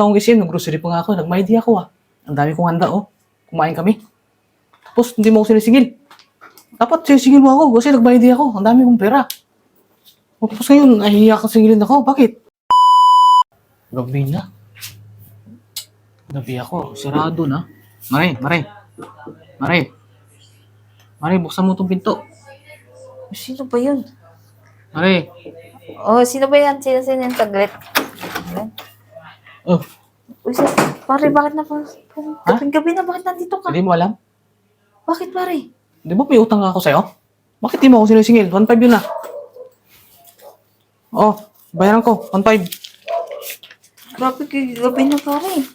taong kasi nag-grocery pa nga ako. Nag-ID ako ah. Ang dami kong handa oh. Kumain kami. Tapos hindi mo ako sinisingil. Dapat sinisingil mo ako kasi nag-ID ako. Ang dami kong pera. O, Tapos ngayon, nahihiya kang singilin ako. Bakit? Gabi na. Gabi ako. Sarado na. Maray, maray. Maray. Maray, buksan mo itong pinto. Sino ba yun? Maray. Oh, sino ba yan? Sino sino yung taglit? Oh, Uy, sa, pare, bakit na pa? Gabi, gabi na, bakit nandito ka? hindi mo alam? Bakit, pare? Di ba may utang ako sa'yo? Bakit di mo ako sinisingil? 1.5 yun na. Oh, bayaran ko. 1.5. Grabe, g- gabi na, pare.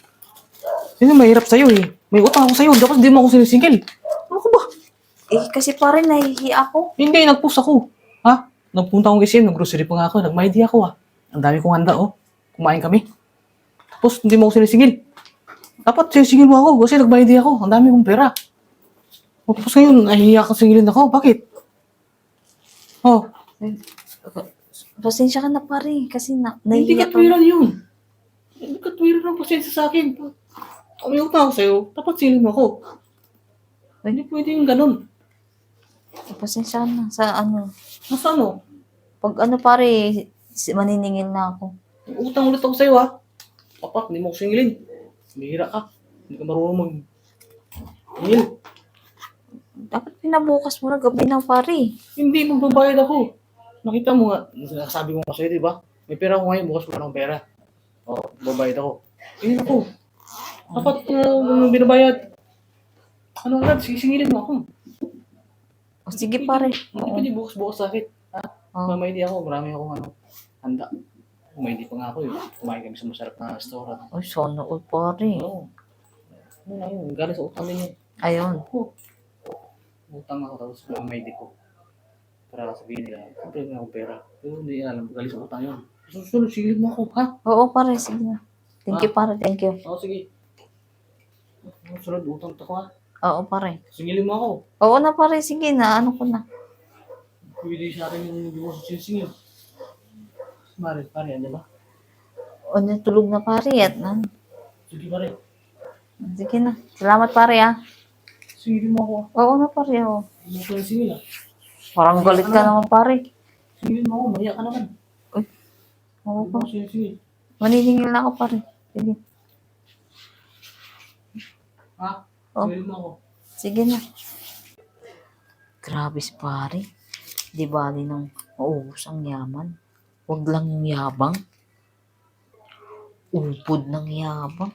Sino mahirap sa'yo eh? May utang ako sa'yo. Dapat di mo ako sinisingil. Ano ko ba? Eh, kasi pare, nahihi ako. Hindi, nag-post ako. Ha? Nagpunta akong kasi, nag-grocery pa nga ako. Nag-ID ako ah. Ang dami kong handa oh. Kumain kami. Tapos hindi mo ako sinisingil. Dapat sinisingil mo ako kasi nag-ID ako. Ang dami kong pera. O, Tapos ngayon, nahihiya kang singilin ako. Bakit? Oh, Pasensya ka na, pare. Kasi na, Hindi nahihi ako. katwiran yun. Hindi katwiran ng pasensya sa akin. May utang ako sa'yo, dapat silin mo ako. Hindi pwede yung ganun. Pasensya ka na. Sa ano, Nasa ano? pag ano, pare, si- maniningil na ako. Utang ulit ako sa'yo ha. Papak, hindi mo ako singilin. Bihira ka. Hindi ka marunong mag... Hingil. Dapat pinabukas mo na gabi na, pare. Hindi, magbabayad ako. Nakita mo nga, sabi mo nga sa'yo, di ba? May pera ako ngayon, bukas wala akong pera. Oo, oh, babayad ako. Hingil ako. Dapat uh, binabayad. Ano agad, sisingilin mo ako. O, sige, pare. Hindi pwede bukas-bukas sa akin. Ha? Oo. Mamay di ako, marami akong ano, handa. May di pa nga ako eh. Kumain kami sa masarap na restaurant. Ay, sana all, pare. Oo. Ano na yun, galing sa utang din yun. Ayun. Oo. Utang ako tapos mamay di ko. Para sabihin nila, siyempre may akong pera. Pero hindi alam, galing sa utang yun. Susunod, sigilin mo ako, ha? Oo, pare. Sige na. Thank you, pare. Thank you. Oo, sige. Susunod, utang ko ha. Oo, pare. Singilin mo ako. Oo na, pare. Sige na. Ano ko na. Pwede sa akin yung hindi mo sisingil. Mare, pare, ano ba? O, natulog na, pare. At nan. Sige pare. Sige na. Salamat, pare, ah. Singilin mo ako. Oo na, pare. Oo. Hindi ko yung singil ah. Parang galit ka naman, pare. Singilin mo ako, maya ka naman. Oo Hindi pa. ko sinisingil. Maniningil na ako, pare. Sige. Ha? Oh. Singilin mo ako. Sige na. Grabe si pare. Di bali nang maubos ang yaman. Huwag lang yabang. Upod ng yabang.